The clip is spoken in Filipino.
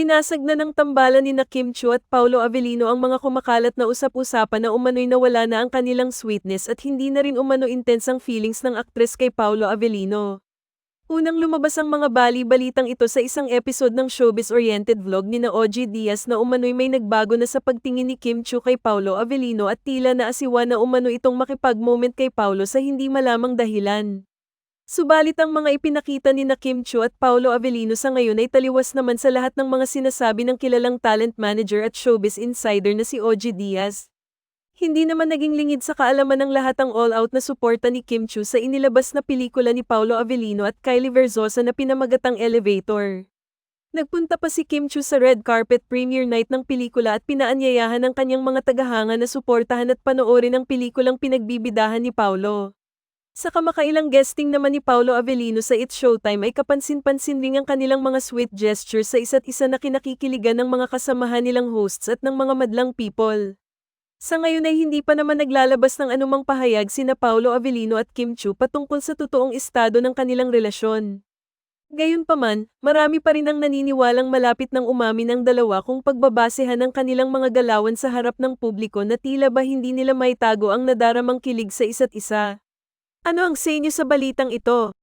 Ibinasag na ng tambalan ni na Kim Chu at Paulo Avellino ang mga kumakalat na usap-usapan na umano'y nawala na ang kanilang sweetness at hindi na rin umano intense ang feelings ng aktres kay Paulo Avellino. Unang lumabas ang mga bali-balitang ito sa isang episode ng showbiz-oriented vlog ni na OG Diaz na umano'y may nagbago na sa pagtingin ni Kim Chu kay Paulo Avellino at tila naasiwa na umano itong makipag-moment kay Paulo sa hindi malamang dahilan. Subalit ang mga ipinakita ni na Kim Chu at Paulo Avellino sa ngayon ay taliwas naman sa lahat ng mga sinasabi ng kilalang talent manager at showbiz insider na si OG Diaz. Hindi naman naging lingid sa kaalaman ng lahat ang all-out na suporta ni Kim Chu sa inilabas na pelikula ni Paulo Avellino at Kylie Verzosa na pinamagatang Elevator. Nagpunta pa si Kim Chu sa red carpet premiere night ng pelikula at pinaanyayahan ng kanyang mga tagahanga na suportahan at panoorin ang pelikulang pinagbibidahan ni Paulo. Sa kamakailang guesting naman ni Paulo Avellino sa It's Showtime ay kapansin-pansin ring ang kanilang mga sweet gestures sa isa't isa na kinakikiligan ng mga kasamahan nilang hosts at ng mga madlang people. Sa ngayon ay hindi pa naman naglalabas ng anumang pahayag sina Paulo Avellino at Kim Chu patungkol sa totoong estado ng kanilang relasyon. Gayunpaman, marami pa rin ang naniniwalang malapit ng umamin ang dalawa kung pagbabasehan ng kanilang mga galawan sa harap ng publiko na tila ba hindi nila maitago ang nadaramang kilig sa isa't isa. Ano ang say niyo sa balitang ito?